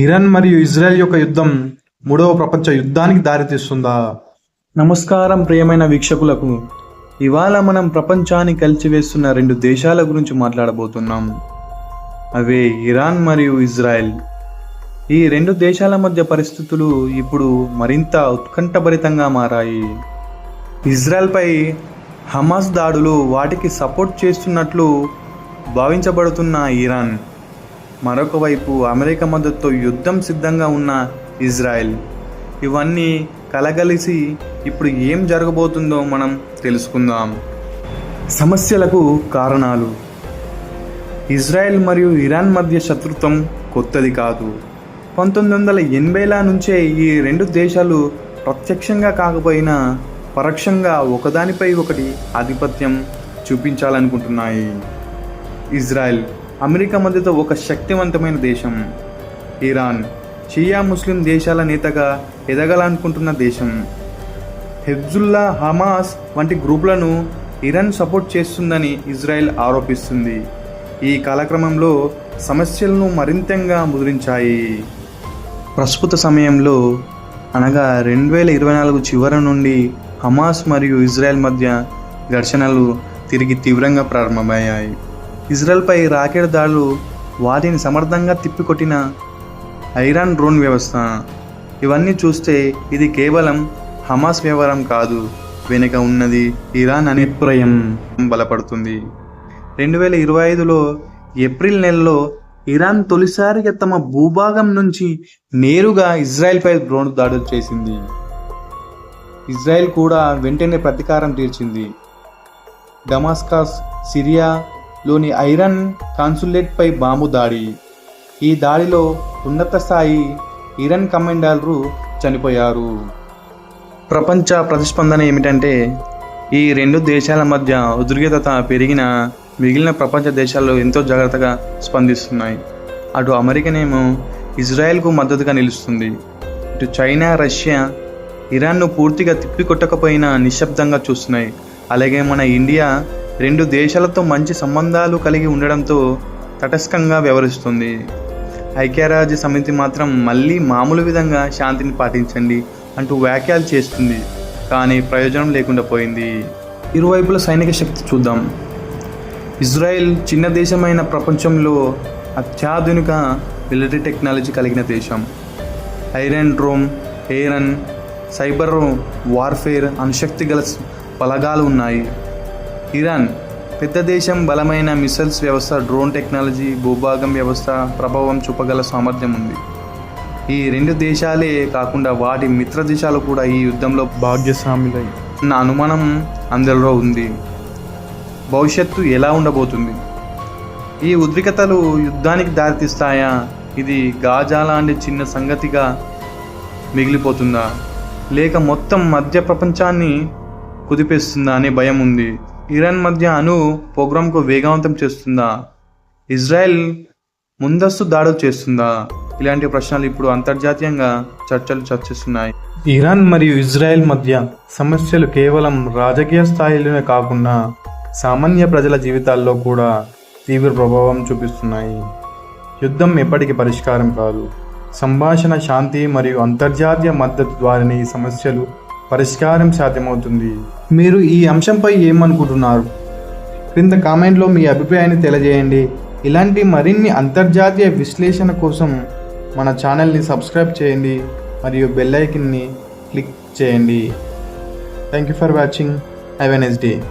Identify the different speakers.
Speaker 1: Iran మరియు Israel యొక్క యుద్ధం మూడవ ప్రపంచ యుద్ధానికి దారితీస్తుందా?
Speaker 2: నమస్కారం ప్రియమైన వీక్షకులకు. ఇవాళ మనం ప్రపంచాన్ని కలిచివేస్తున్న రెండు దేశాల గురించి మాట్లాడబోతున్నాం. అవే ఇరాన్ మరియు ఇజ్రాయెల్. ఈ రెండు దేశాల మధ్య పరిస్థితులు ఇప్పుడు మరింత ఉత్కంఠభరితంగా మారాయి. ఇజ్రాయెల్పై హమాస్ దాడులు వాటికి సపోర్ట్ చేస్తున్నట్లు భావించబడుతున్న ఇరాన్. మరొక వైపు అమెరికా మద్దతుతో యుద్ధం సిద్ధంగా ఉన్న ఇజ్రాయెల్. ఇవన్నీ కలగలిసి ఇప్పుడు ఏం జరగబోతుందో మనం తెలుసుకుందాం. సమస్యలకు కారణాలు. ఇజ్రాయెల్ మరియు ఇరాన్ మధ్య శత్రుత్వం కొత్తది కాదు. పంతొమ్మిది వందల ఎనభైల నుంచే ఈ రెండు దేశాలు ప్రత్యక్షంగా కాకపోయినా పరోక్షంగా ఒకదానిపై ఒకటి ఆధిపత్యం చూపించాలనుకుంటున్నాయి. ఇజ్రాయెల్ అమెరికా మధ్యతో ఒక శక్తివంతమైన దేశం. ఇరాన్ షియా ముస్లిం దేశాల నేతగా ఎదగాలనుకుంటున్న దేశం. హెబ్జుల్లా హమాస్ వంటి గ్రూపులను ఇరాన్ సపోర్ట్ చేస్తుందని ఇజ్రాయెల్ ఆరోపిస్తుంది. ఈ కాలక్రమంలో సమస్యలను మరింతంగా ముద్రించాయి. ప్రస్తుత సమయంలో అనగా రెండు వేల ఇరవై నాలుగు చివరి నుండి హమాస్ మరియు ఇజ్రాయెల్ మధ్య ఘర్షణలు తిరిగి తీవ్రంగా ప్రారంభమయ్యాయి. ఇజ్రాయెల్పై రాకెట్ దాడులు వాటిని సమర్థంగా తిప్పికొట్టిన ఐరాన్ డ్రోన్ వ్యవస్థ. ఇవన్నీ చూస్తే ఇది కేవలం హమాస్ వ్యవహారం కాదు. వెనుక ఉన్నది ఇరాన్ అనే అభిప్రాయం బలపడుతుంది. రెండు వేల ఇరవై ఐదులో ఏప్రిల్ నెలలో ఇరాన్ తొలిసారిగా తమ భూభాగం నుంచి నేరుగా ఇజ్రాయెల్పై డ్రోన్ దాడులు చేసింది. ఇజ్రాయెల్ కూడా వెంటనే ప్రతీకారం తీర్చింది. డమాస్కస్ లోని ఐరన్ కాన్సులేట్పై బాంబు దాడి. ఈ దాడిలో ఉన్నత స్థాయి ఇరాన్ కమాండర్లు చనిపోయారు. ప్రపంచ ప్రతిస్పందన ఏమిటంటే ఈ రెండు దేశాల మధ్య ఉద్రిక్తత పెరిగిన మిగిలిన ప్రపంచ దేశాలు ఎంతో జాగ్రత్తగా స్పందిస్తున్నాయి. అటు అమెరికనేమో ఇజ్రాయెల్కు మద్దతుగా నిలుస్తుంది. ఇటు చైనా రష్యా ఇరాన్ను పూర్తిగా తిప్పికొట్టకపోయినా నిశ్శబ్దంగా చూస్తున్నాయి. అలాగే మన ఇండియా రెండు దేశాలతో మంచి సంబంధాలు కలిగి ఉండడంతో తటస్థంగా వ్యవహరిస్తుంది. ఐక్యరాజ్య సమితి మాత్రం మళ్ళీ మామూలు విధంగా శాంతిని పాటించండి అంటూ వ్యాఖ్యలు చేస్తుంది. కానీ ప్రయోజనం లేకుండా పోయింది. ఇరువైపుల సైనిక శక్తి చూద్దాం. ఇజ్రాయెల్ చిన్న దేశమైన ప్రపంచంలో అత్యాధునిక మిలిటరీ టెక్నాలజీ కలిగిన దేశం. ఐరన్ డ్రోమ్ ఎయిరన్ సైబర్ వార్ఫేర్ అణుశక్తి గల బలగాలు ఉన్నాయి. ఇరాన్ పెద్ద దేశం బలమైన మిసైల్స్ వ్యవస్థ డ్రోన్ టెక్నాలజీ భూభాగం వ్యవస్థ ప్రభావం చూపగల సామర్థ్యం ఉంది. ఈ రెండు దేశాలే కాకుండా వాటి మిత్ర దేశాలు కూడా ఈ యుద్ధంలో భాగ్యస్వాములై నా అనుమానం అందరిలో ఉంది. భవిష్యత్తు ఎలా ఉండబోతుంది? ఈ ఉద్రిక్తతలు యుద్ధానికి దారితీస్తాయా? ఇది గాజా లాంటి చిన్న సంగతిగా మిగిలిపోతుందా? లేక మొత్తం మధ్య ప్రపంచాన్ని కుదిపేస్తుందా అనే భయం ఉంది. ఇరాన్ మధ్య అణు ప్రోగ్రాంకు వేగవంతం చేస్తుందా? ఇజ్రాయెల్ ముందస్తు దాడులు చేస్తుందా? ఇలాంటి ప్రశ్నలు ఇప్పుడు అంతర్జాతీయంగా చర్చలు చర్చిస్తున్నాయి.
Speaker 1: ఇరాన్ మరియు ఇజ్రాయెల్ మధ్య సమస్యలు కేవలం రాజకీయ స్థాయిలోనే కాకుండా సామాన్య ప్రజల జీవితాల్లో కూడా తీవ్ర ప్రభావం చూపిస్తున్నాయి. యుద్ధం ఎప్పటికీ పరిష్కారం కాదు. సంభాషణ శాంతి మరియు అంతర్జాతీయ మద్దతు ద్వారానే ఈ సమస్యలు పరిష్కారం సాధ్యమవుతుంది. మీరు ఈ అంశంపై ఏమనుకుంటున్నారు? క్రింద కామెంట్లో మీ అభిప్రాయాన్ని తెలియజేయండి. ఇలాంటి మరిన్ని అంతర్జాతీయ విశ్లేషణ కోసం మన ఛానల్ని సబ్స్క్రైబ్ చేయండి. మరియు బెల్ ఐకిన్ని క్లిక్ చేయండి. Thank you for watching. Have a next day.